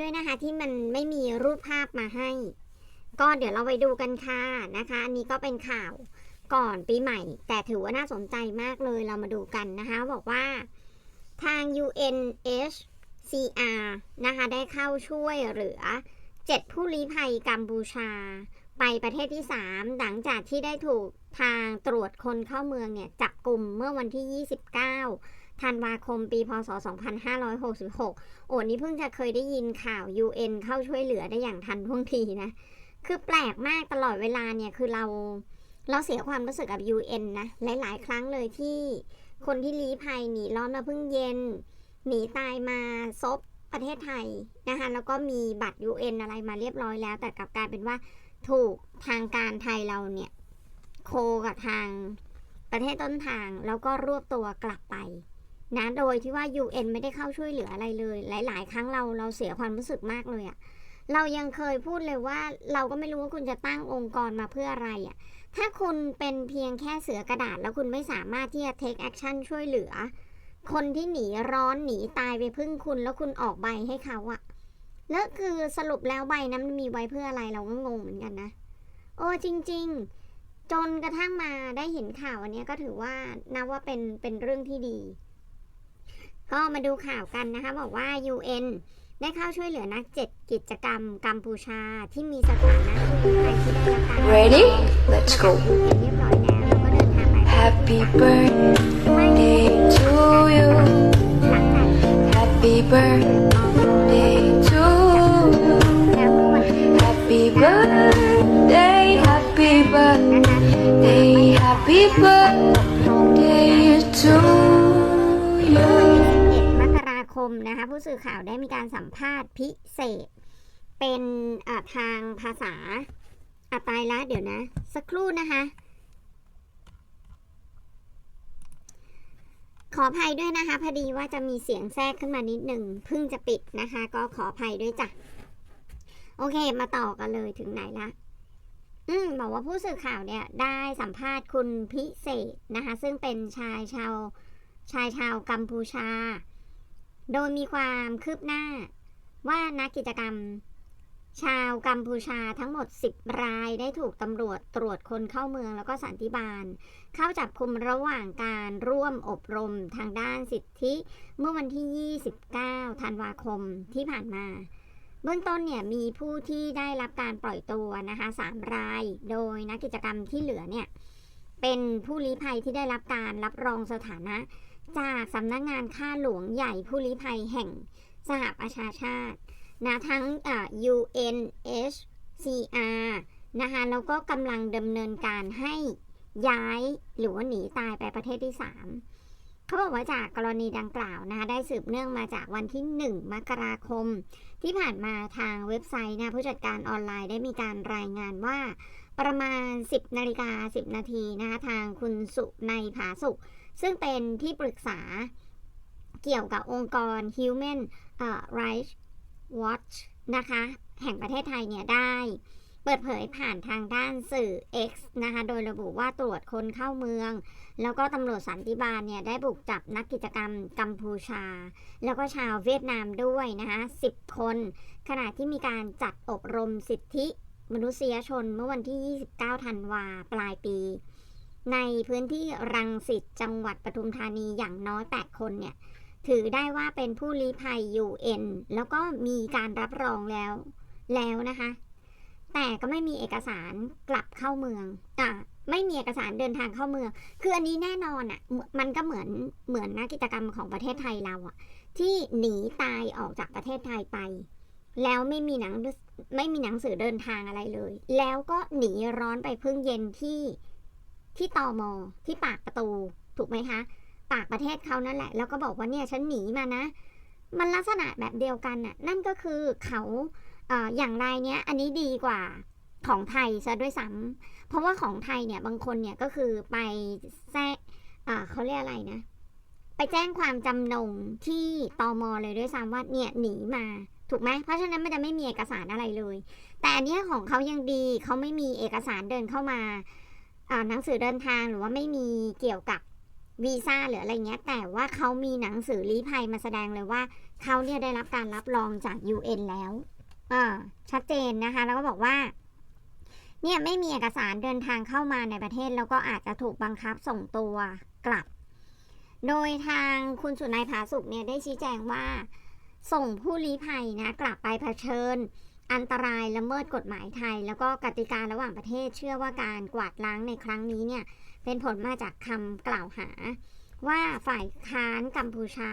ด้วยนะคะที่มันไม่มีรูปภาพมาให้ ก็เดี๋ยวเราไปดูกันค่ะนะคะ อันนี้ก็เป็นข่าวก่อนปีใหม่ แต่ถือว่าน่าสนใจมากเลยเรามาดูกันนะคะ บอกว่าทาง UNHCR นะคะได้เข้าช่วยเหลือ 7 ผู้ลี้ภัยกัมพูชา ไปประเทศที่ 3 หลังจากที่ได้ถูกทางตรวจคนเข้าเมืองเนี่ยจับกลุ่มเมื่อวันที่ 29 ธันวาคมปีพศ 2566 โอ้นี่เพิ่งจะเคยได้ยินข่าว UN เข้าช่วยเหลือได้อย่างทันท่วงทีนะ คือแปลกมากตลอดเวลาเนี่ย คือเราเราเสียความรู้สึกกับ UN นะ หลายๆ ครั้งเลยที่คนที่ลี้ภัยหนีร้อนมาเพิ่งเย็น หนีตายมาซบประเทศไทยนะคะแล้วก็มีบัตร UN อะไรมาเรียบร้อยแล้ว แต่กลับกลายเป็นว่าถูกทางการไทยเราเนี่ย โคกับทางประเทศต้นทางแล้วก็รวบตัวกลับไป นะโดยที่ว่า UN ไม่ได้เข้าช่วยเหลืออะไรเลย หลาย ๆ ครั้งเราเราเสียความรู้สึกมากเลยอะเรายังเคยพูดเลยว่าเราก็ไม่รู้ว่าคุณจะตั้งองค์กรมาเพื่ออะไรอะถ้าคุณเป็นเพียงแค่เสือกระดาษ แล้วคุณไม่สามารถที่จะ take action ช่วยเหลือ คนที่หนีร้อนหนีตายไปพึ่งคุณแล้วคุณออกใบให้เขาอะแล้วคือสรุปแล้วใบนั้นมีไว้เพื่ออะไรเราก็งงเหมือนกันนะ โอ้จริง ๆ จนกระทั่งมาได้เห็นข่าวอันนี้ก็ถือว่านับว่าเป็นเป็นเรื่องที่ดี ก็มาดูข่าวกันนะคะ บอกว่า UN ได้เข้าช่วยเหลือนักเจ็ดกิจกรรมกัมพูชาที่มีสถานะผู้ลี้ภัยที่ได้รับการ Ready? Let's go. เรียบร้อยแล้วแล้วก็เดินทางไป Happy birthday to you. หลังจากที่ Happy birthday to you. แล้วเมื่อวันที่ Happy birthday, happy นะคะ birthday, happy birthday to เนะคะผู้สื่อข่าวได้มีการสัมภาษณ์พิเศษ เป็นทางภาษาอะตายละเดี๋ยวนะ สักครู่นะคะ ขออภัยด้วยนะคะ พอดีว่าจะมีเสียงแทรกขึ้นมานิดหนึ่งเพิ่งจะปิดนะคะ ก็ขออภัยด้วยจ้ะโอเค มาต่อกันเลยถึงไหนละอืมบอกว่าผู้สื่อข่าวเนี่ยได้สัมภาษณ์คุณพิเศษนะคะ ซึ่งเป็นชายชาวชายชาวกัมพูชา โดยมีความคืบหน้าว่านักกิจกรรม ชาวกัมพูชาทั้งหมด 10 รายได้ถูกตำรวจตรวจคนเข้าเมืองแล้วก็สันติบาล เข้าจับคุมระหว่างการร่วมอบรมทางด้านสิทธิ เมื่อวันที่ 29 ธันวาคมที่ผ่านมา เบื้องต้นเนี่ยมีผู้ที่ได้รับการปล่อยตัวนะคะ3ราย โดยนักกิจกรรมที่เหลือเนี่ยเป็นผู้ลี้ภัยที่ได้รับการรับรองสถานะ จากสำนักงานข้าหลวงใหญ่ผู้ลี้ภัยแห่งสหประชาชาตินะทั้ง UNHCR นะคะแล้วก็กำลังดำเนินการให้ย้ายหรือว่าหนีตายไปประเทศที่ 3 เขาบอกว่าจากกรณีดังกล่าวนะคะได้สืบเนื่องมาจากวันที่ 1 มกราคม ที่ผ่านมาทางเว็บไซต์นะผู้จัดการออนไลน์ได้มีการรายงานว่าประมาณ 10นาฬิกา10 นาทีนะคะทางคุณสุในผาสุข ซึ่งเป็นที่ปรึกษาเกี่ยวกับองค์กร Human Rights Watch นะคะ แห่งประเทศไทยเนี่ยได้ เปิดเผยผ่านทางด้านสื่อ X นะคะ โดยระบุว่าตรวจคนเข้าเมือง แล้วก็ตำรวจสันติบาลเนี่ย ได้บุกจับนักกิจกรรมกัมพูชา แล้วก็ชาวเวียดนามด้วยนะคะ10 คน ขณะที่มีการจัดอบรมสิทธิมนุษยชนเมื่อวันที่ 29 ธันวาปลายปี ในพื้นที่รังสิตจังหวัดปทุมธานีอย่างน้อย 8 คนเนี่ย ถือได้ว่าเป็นผู้ลี้ภัย UN แล้วก็มีการรับรองแล้วแล้วนะคะ แต่ก็ไม่มีเอกสารกลับเข้าเมืองอะไม่มีเอกสารเดินทางเข้าเมือง คืออันนี้แน่นอนอะ มันก็เหมือนเหมือนนักกิจกรรมของประเทศไทยเราอะ ที่หนีตายออกจากประเทศไทยไป แล้วไม่มีหนังไม่มีหนังสือเดินทางอะไรเลย แล้วก็หนีร้อนไปพึ่งเย็นที่ ที่ตอมอที่ปากประตู ถูกไหมคะปากประเทศเขานั่นแหละ แล้วก็บอกว่าเนี่ยฉันหนีมานะ มันลักษณะแบบเดียวกันน่ะนั่นก็คือเขาเอออย่างรายเนี้ยอันนี้ดีกว่าของไทยซะด้วยซ้ำเพราะว่าของไทยเนี่ยบางคนเนี่ยก็คือไปแทรกอ่าเขาเรียกอะไรนะ ไปแจ้งความจำนงที่ตอมอเลยด้วยซ้ำว่าเนี่ยหนีมาถูกไหมเพราะฉะนั้นมันจะไม่มีเอกสารอะไรเลย แต่อันเนี้ยของเขายังดีเขาไม่มีเอกสารเดินเข้ามา หนังสือเดินทางหรือว่าไม่มีเกี่ยวกับวีซ่าหรืออะไรเงี้ย แต่ว่าเขามีหนังสือลี้ภัยมาแสดงเลยว่าเขาเนี่ยได้รับการรับรองจาก UN แล้วอ่าชัดเจนนะคะ แล้วก็บอกว่า เนี่ยไม่มีเอกสารเดินทางเข้ามาในประเทศ แล้วก็อาจจะถูกบังคับส่งตัวกลับ โดยทางคุณสุนัยผาสุกเนี่ยได้ชี้แจงว่า ส่งผู้ลี้ภัยนะ กลับไปเผชิญ อันตรายละเมิดกฎหมายไทย แล้วก็กติการะหว่างประเทศเชื่อว่าการกวาดล้างในครั้งนี้เนี่ยเป็นผลมาจากคำกล่าวหา ว่าฝ่ายค้านกัมพูชา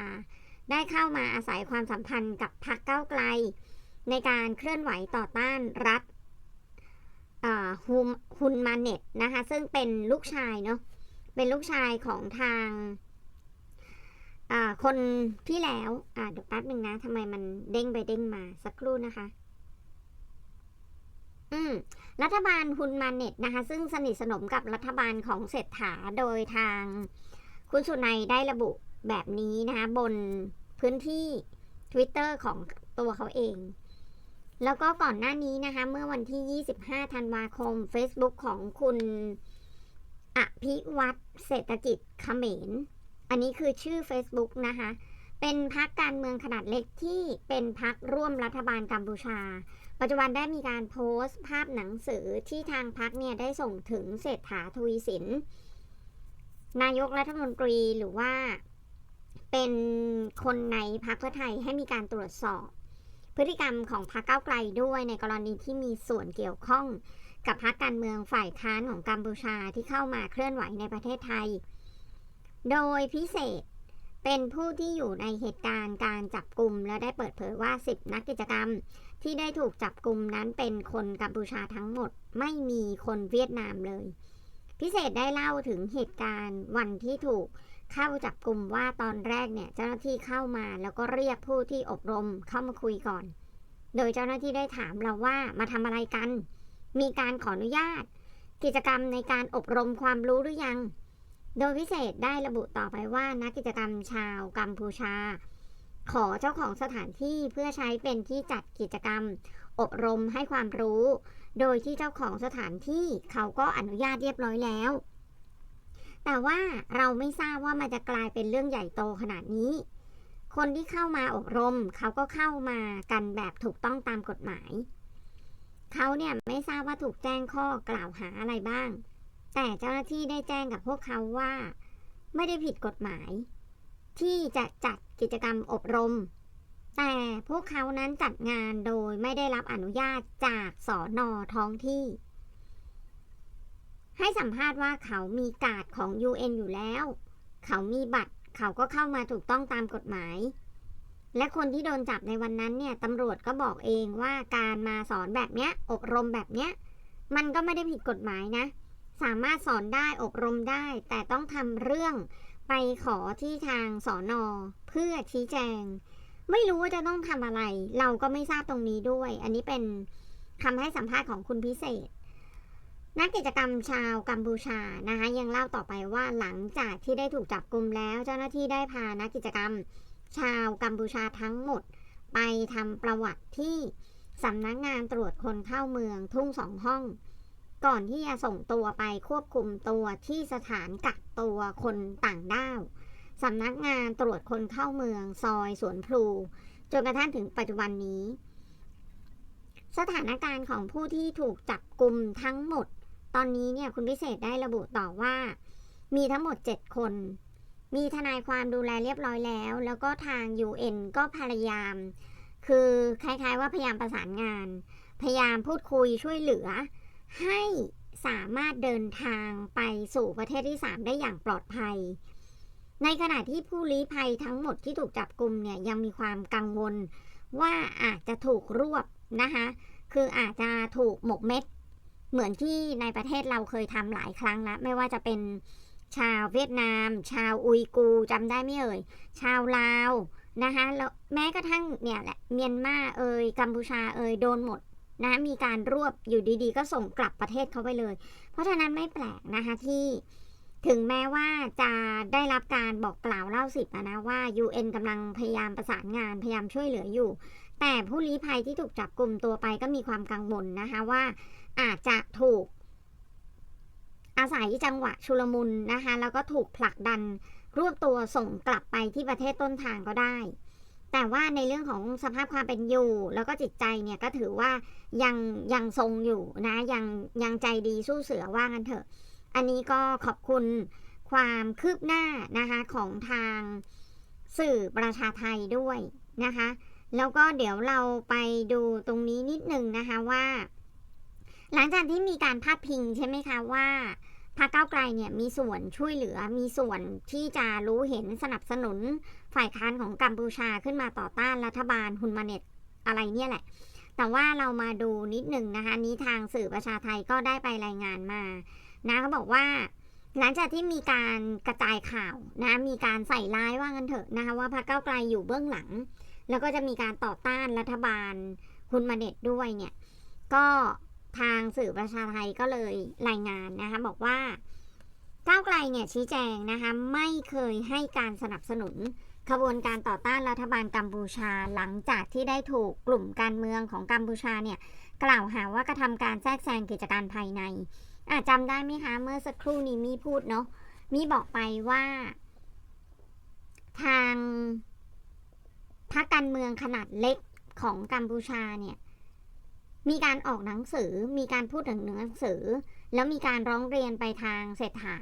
ได้เข้ามาอาศัยความสัมพันธ์กับพรรคก้าวไกล ในการเคลื่อนไหวต่อต้านรัฐฮุมฮุนมาเน็ตนะคะซึ่งเป็นลูกชายเนาะเป็นลูกชายของทางคนที่แล้วเดี๋ยวแป๊บหนึ่งนะทำไมมันเด้งไปเด้งมาสักครู่นะคะ อืมรัฐบาลฮุนมาเน็ตนะคะ ซึ่งสนิทสนมกับรัฐบาลของเศรษฐาโดยทางคุณสุนัยได้ระบุแบบนี้นะคะบนพื้นที่ Twitter ของตัวเขาเอง แล้วก็ก่อนหน้านี้นะคะ เมื่อวันที่ 25 ธันวาคม Facebook ของคุณอภิวัตเศรษฐกิจเขมร อันนี้คือชื่อ Facebook นะคะ เป็นพักการเมืองขนาดเล็กที่เป็นพักร่วมรัฐบาลกัมพูชา ปัจจุบันได้มีการโพสต์ภาพหนังสือที่ทางพักเนี่ยได้ส่งถึงเศรษฐาทวีสิน นายกรัฐมนตรีหรือว่าเป็นคนในพักเพื่อไทยให้มีการตรวจสอบ พฤติกรรมของพรรคก้าไกลด้วยในกรณีที่มีส่วนเกี่ยวข้องกับพรรคการเมืองฝ่ายค้านของกัมพูชาที่เข้ามาเคลื่อนไหวในประเทศไทย โดยพิเศษ เป็นผู้ที่อยู่ในเหตุการณ์การจับกลุ่มและได้เปิดเผยว่า 10 นักกิจกรรม ที่ได้ถูกจับกลุ่มนั้นเป็นคนกัมพูชาทั้งหมด ไม่มีคนเวียดนามเลย พิเศษได้เล่าถึงเหตุการณ์วันที่ถูกเข้าจับกลุ่มว่าตอนแรกเนี่ยเจ้าหน้าที่เข้ามาแล้วก็เรียกผู้ที่อบรมเข้ามาคุยก่อน โดยเจ้าหน้าที่ได้ถามเราว่ามาทำอะไรกัน มีการขออนุญาต กิจกรรมในการอบรมความรู้หรือยัง โดยพิเศษได้ระบุต่อไปว่านักกิจกรรมชาวกัมพูชา ขอเจ้าของสถานที่เพื่อใช้เป็นที่จัดกิจกรรม อบรมให้ความรู้ โดยที่เจ้าของสถานที่เขาก็อนุญาตเรียบร้อยแล้ว แต่ว่าเราไม่ทราบว่ามันจะกลายเป็นเรื่องใหญ่โตขนาดนี้ คนที่เข้ามาอบรม เขาก็เข้ามากันแบบถูกต้องตามกฎหมาย เขาเนี่ยไม่ทราบว่าถูกแจ้งข้อกล่าวหาอะไรบ้าง แต่เจ้าหน้าที่ได้แจ้งกับพวกเขาว่า ไม่ได้ผิดกฎหมาย ที่จะจัดกิจกรรมอบรม แต่พวกเขานั้นจัดงานโดยไม่ได้รับอนุญาตจากสอนอท้องที่ ให้สัมภาษณ์ว่าเขามีการ์ดของ UN อยู่แล้ว เขามีบัตรเขาก็เข้ามาถูกต้องตามกฎหมาย และคนที่โดนจับในวันนั้นเนี่ยตำรวจก็บอกเองว่าการมาสอนแบบเนี้ย อบรมแบบเนี้ย มันก็ไม่ได้ผิดกฎหมายนะ สามารถสอนได้อบรมได้ แต่ต้องทำเรื่องไปขอที่ทางสอนอเพื่อชี้แจง ไม่รู้ว่าจะต้องทำอะไร เราก็ไม่ทราบตรงนี้ด้วย อันนี้เป็นคำให้สัมภาษณ์ของคุณพิเศษ นักกิจกรรมชาวกัมพูชานะคะยังเล่าต่อไปว่าหลังจากที่ได้ถูกจับกลุ่มแล้ว เจ้าหน้าที่ได้พานักกิจกรรม ชาวกัมพูชาทั้งหมด ไปทำประวัติที่สำนักงานตรวจคนเข้าเมืองทุ่งสองห้อง ก่อนที่จะส่งตัวไปควบคุมตัวที่สถานกักตัวคนต่างด้าวสำนักงานตรวจคนเข้าเมืองซอยสวนพลูจนกระทั่งถึงปัจจุบันนี้ สถานการณ์ของผู้ที่ถูกจับกลุ่มทั้งหมด ตอนนี้เนี่ยคุณพิเศษได้ระบุต่อว่า มีทั้งหมด 7 คน มีทนายความดูแลเรียบร้อยแล้ว แล้วก็ทาง UN ก็พยายาม คือคล้ายๆว่าพยายามประสานงาน พยายามพูดคุยช่วยเหลือ ให้สามารถเดินทางไปสู่ประเทศที่ 3 ได้อย่างปลอดภัย ในขณะที่ผู้ลี้ภัยทั้งหมดที่ถูกจับกลุ่มเนี่ยยังมีความกังวลว่าอาจจะถูกรวบนะคะคืออาจจะถูกหมกเม็ด เหมือนที่ในประเทศเราเคยทำหลายครั้งแล้วไม่ว่าจะเป็นชาวเวียดนาม ชาวอุยกูร์จำได้ไหมเอ่ย ชาวลาวนะคะแล้วแม้กระทั่งเนี่ยแหละเมียนมาเอ่ยกัมพูชาเอ่ยโดนหมด นะมีการรวบอยู่ดีๆ ก็ส่งกลับประเทศเขาไปเลย เพราะฉะนั้นไม่แปลกนะคะที่ถึงแม้ว่าจะได้รับการบอกกล่าวเล่าสิบนะว่า UN กำลังพยายามประสานงานพยายามช่วยเหลืออยู่ แต่ผู้ลี้ภัยที่ถูกจับกลุ่มตัวไปก็มีความกังวลนะคะว่าอาจจะถูก อาศัยจังหวะชุลมุนนะคะแล้วก็ถูกผลักดันรวบตัวส่งกลับไปที่ประเทศต้นทางก็ได้ แต่ว่าในเรื่องของสภาพความเป็นอยู่ แล้วก็จิตใจเนี่ยก็ถือว่ายังยังทรงอยู่นะยังยังใจดีสู้เสือว่างันเถอะ อันนี้ก็ขอบคุณความคืบหน้านะคะของทางสื่อประชาไทยด้วยนะคะ แล้วก็เดี๋ยวเราไปดูตรงนี้นิดนึงนะคะว่า หลังจากที่มีการพาดพิงใช่ไหมคะว่า พรรคก้าวไกลเนี่ยมีส่วนช่วยเหลือมีส่วนที่จะรู้เห็นสนับสนุนฝ่ายค้านของกัมพูชาขึ้นมาต่อต้านรัฐบาลฮุนมาเน็ตอะไรเนี่ยแหละ แต่ว่าเรามาดูนิดหนึ่งนะคะ นี้ทางสื่อประชาไทยก็ได้ไปรายงานมานะเขาบอกว่า หลังจากที่มีการกระจายข่าวนะ มีการใส่ร้ายว่างันเถอะนะคะว่าพรรคก้าวไกลอยู่เบื้องหลัง แล้วก็จะมีการต่อต้านรัฐบาลคุณมาเน็ตด้วยเนี่ย ก็ ทางสื่อประชาไทยก็เลยรายงานนะคะบอกว่าก้าวไกลเนี่ยชี้แจงนะคะไม่เคยให้การสนับสนุนขบวนการต่อต้านรัฐบาลกัมพูชาหลังจากที่ได้ถูกกลุ่มการเมืองของกัมพูชาเนี่ยกล่าวหาว่ากระทำการแทรกแซงกิจการภายในอะจำได้ไหมคะเมื่อสักครู่นี้มีพูดเนาะมีบอกไปว่า ทางพรรคการเมืองขนาดเล็กของกัมพูชาเนี่ย มีการออกหนังสือมีการพูดถึงหนังสือ แล้วมีการร้องเรียนไปทางเศรษฐา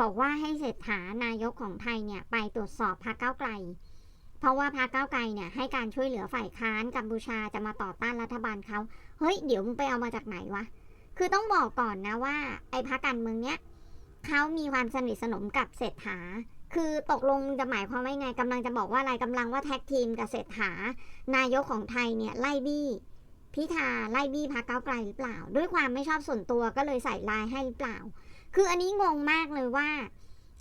บอกว่าให้เศรษฐานายกของไทยเนี่ยไปตรวจสอบพรรคก้าวไกล เพราะว่าพรรคก้าวไกลเนี่ยให้การช่วยเหลือฝ่ายค้านกัมพูชาจะมาต่อต้านรัฐบาลเขาเฮ้ยเดี๋ยวมึงไปเอามาจากไหนวะคือต้องบอกก่อนนะว่าไอ้พรรคการเมืองเนี้ยเขามีความสนิทสนมกับเศรษฐาคือตกลงจะหมายความว่าไงกำลังจะบอกว่าอะไรกำลังว่าแท็กทีมกับเศรษฐานายกของไทยเนี่ยไล่บี้ พิธาไล่บี้พรรคก้าไกลหรือเปล่า ด้วยความไม่ชอบส่วนตัวก็เลยใส่ลายให้หรือเปล่า คืออันนี้งงมากเลยว่า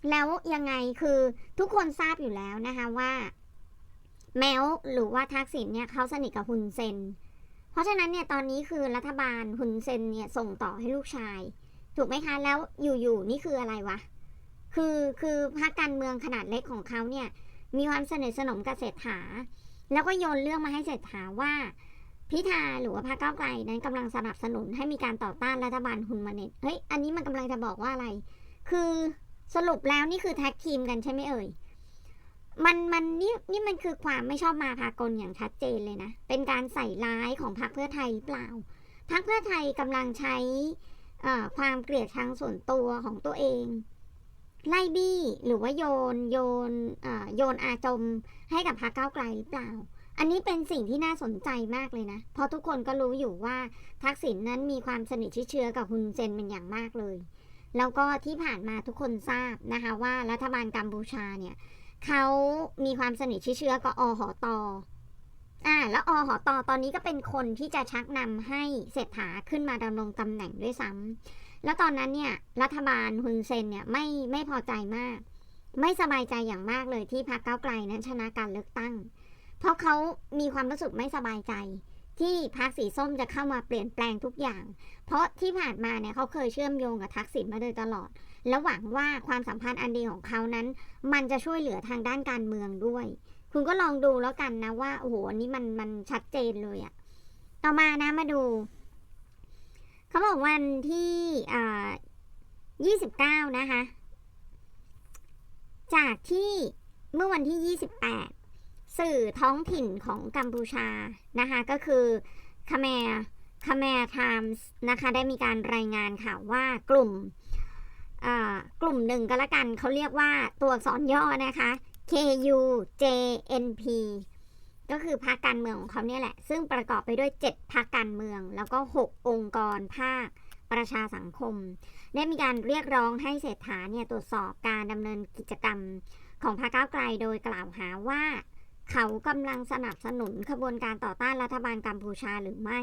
แล้วยังไงคือทุกคนทราบอยู่แล้วนะคะว่า แมวหรือว่าทักษิณเนี่ยเขาสนิทกับฮุนเซน เพราะฉะนั้นเนี่ยตอนนี้คือรัฐบาลฮุนเซนเนี่ยส่งต่อให้ลูกชาย ถูกไหมคะแล้วอยู่ๆนี่คืออะไรวะคือคือพรรคการเมืองขนาดเล็กของเขาเนี่ยมีความสนิทสนมกับเศรษฐา แล้วก็โยนเรื่องมาให้เศรษฐาว่า พิธาหรือว่าพรรคก้าวไกลนั้นกำลังสนับสนุนให้มีการต่อต้านรัฐบาลฮุนมาเน็ตเฮ้ยอันนี้มันกำลังจะบอกว่าอะไร คือสรุปแล้วนี่คือแท็กทีมกันใช่ไหมเอ่ยมันมันนี่นี่มันคือความไม่ชอบมาพากลอย่างชัดเจนเลยนะ เป็นการใส่ร้ายของพรรคเพื่อไทยหรือเปล่าพรรคเพื่อไทยกำลังใช้ความเกลียดชังส่วนตัวของตัวเอง ไล่บี้หรือว่าโยนโยนโยนอาจมให้กับพรรคก้าวไกลหรือเปล่า อันนี้เป็นสิ่งที่น่าสนใจมากเลยนะ เพราะทุกคนก็รู้อยู่ว่าทักษิณนนั้นมีความสนิทชิดเชื้อกับฮุนเซนเป็นอย่างมากเลย แล้วก็ที่ผ่านมาทุกคนทราบนะคะว่ารัฐบาลกัมพูชาเนี่ยเขามีความสนิทชิดเชื้อกับอหอตออ่าแล้วอหอตอตอนนี้ก็เป็นคนที่จะชักนำให้เศรษฐาขึ้นมาดำรงตำแหน่งด้วยซ้ำแล้วตอนนั้นเนี่ยรัฐบาลฮุนเซนเนี่ยไม่ไม่พอใจมาก ไม่สบายใจอย่างมากเลยที่พรรคก้าวไกลนั้นชนะการเลือกตั้ง ราะเขามีความรู้สึกไม่สบายใจ ที่พรรคสีส้มจะเข้ามาเปลี่ยนแปลงทุกอย่าง เพราะที่ผ่านมาเนี่ยเขาเคยเชื่อมโยงกับทักษิณมาโดยตลอด และหวังว่าความสัมพันธ์อันดีของเขานั้น มันจะช่วยเหลือทางด้านการเมืองด้วย คุณก็ลองดูแล้วกันนะว่าโอ้โหนนี้มันมันชัดเจนเลยอะต่อมานะมาดูเขาบอกวันที่อ่า29 นะคะ จากที่เมื่อวันที่ 28 สื่อท้องถิ่นของกัมพูชานะคะก็คือคาเมรคาเมรไทมส์นะคะได้มีการรายงานข่าวว่ากลุ่มกลุ่มหนึ่งก็แล้วกันเขาเรียกว่าตัวอักษรย่อนะคะ KUJNP ก็คือพรรคการเมืองของเขาเนี่ยแหละ ซึ่งประกอบไปด้วย 7พรรคการเมือง แล้วก็ 6 องค์กรภาคประชาสังคม ได้มีการเรียกร้องให้เศรษฐาเนี่ยตรวจสอบการดำเนินกิจกรรมของพรรคก้าวไกลโดยกล่าวหาว่า เขากำลังสนับสนุนขบวนการต่อต้านรัฐบาลกัมพูชาหรือไม่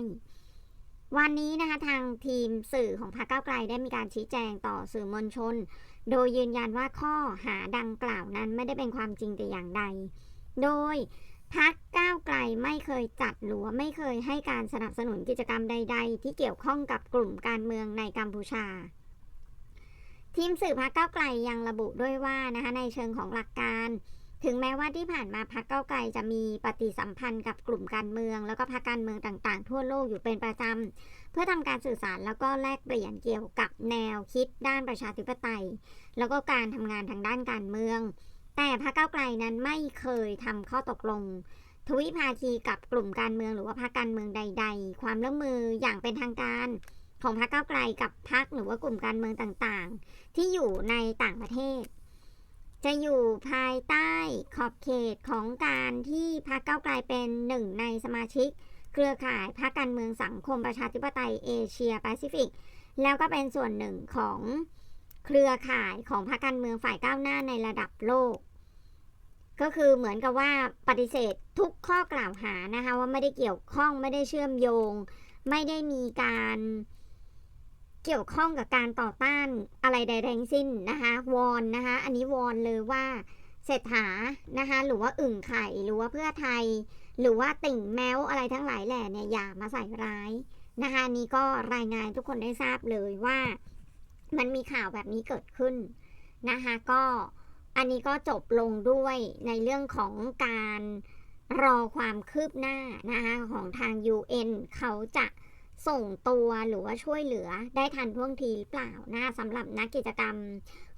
วันนี้นะคะทางทีมสื่อของพรรคก้าวไกลได้มีการชี้แจงต่อสื่อมวลชน โดยยืนยันว่าข้อหาดังกล่าวนั้นไม่ได้เป็นความจริงแต่อย่างใด โดยพักก้าวไกลไม่เคยจัดหรือไม่เคยให้การสนับสนุนกิจกรรมใด ๆ ที่เกี่ยวข้องกับกลุ่มการเมืองในกัมพูชา ทีมสื่อพักก้าวไกลยังระบุด้วยว่านะคะในเชิงของหลักการ ถึงแม้ว่าที่ผ่านมาพรรคเก้าไกลจะมีปฏิสัมพันธ์กับกลุ่มการเมือง แล้วก็พรรคการเมืองต่างๆ ทั่วโลกอยู่เป็นประจำเพื่อทำการสื่อสารแล้วก็แลกเปลี่ยนเกี่ยวกับแนวคิดด้านประชาธิปไตย แล้วก็การทำงานทางด้านการเมือง แต่พรรคเก้าไกลนั้นไม่เคยทำข้อตกลง ทวิภาคีกับกลุ่มการเมืองหรือว่าพรรคการเมืองใด ๆ ความร่วมมืออย่างเป็นทางการของพรรคเก้าไกลกับพรรคหรือว่ากลุ่มการเมืองต่างๆ ที่อยู่ในต่างประเทศ จะอยู่ภายใต้ขอบเขตของการที่พรรคก้าไกลเป็นหนึ่งในสมาชิก เครือข่ายพรรคการเมืองสังคมประชาธิปไตยเอเชียแปซิฟิก แล้วก็เป็นส่วนหนึ่งของเครือข่ายของพรรคการเมืองฝ่ายก้าวหน้าในระดับโลก ก็คือเหมือนกับว่าปฏิเสธทุกข้อกล่าวหานะคะว่าไม่ได้เกี่ยวข้องไม่ได้เชื่อมโยง ไม่ได้มีการ เกี่ยวข้องกับการต่อต้านอะไรใดๆทั้งสิ้นนะคะวอนนะคะอันนี้วอนเลยว่าเศรษฐานะคะหรือว่าอึ่งไข่หรือว่าเพื่อไทย หรือว่าติ่งแมวอะไรทั้งหลายแหล่เนี่ยอย่ามาใส่ร้ายนะคะนี่ก็รายงานทุกคนได้ทราบเลยว่า มันมีข่าวแบบนี้เกิดขึ้นนะคะก็อันนี้ก็จบลงด้วยในเรื่องของการรอความคืบหน้านะคะของทาง UN เขาจะ ส่งตัวหรือว่าช่วยเหลือได้ทันท่วงทีหรือเปล่านะสำหรับนักกิจกรรม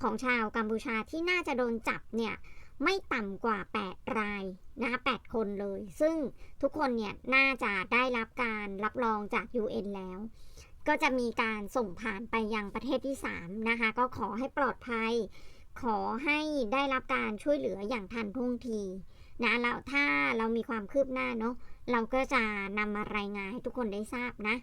ของชาวกัมพูชาที่น่าจะโดนจับเนี่ยไม่ต่ำกว่า 8 รายนะคะ8คนเลย ซึ่งทุกคนเนี่ยน่าจะได้รับการรับรองจาก UN แล้ว ก็จะมีการส่งผ่านไปยังประเทศที่ 3 นะคะ ก็ขอให้ปลอดภัย ขอให้ได้รับการช่วยเหลืออย่างทันท่วงทีนะแล้วถ้าเรามีความคืบหน้าเนาะเราก็จะนำมารายงานให้ทุกคนได้ทราบนะ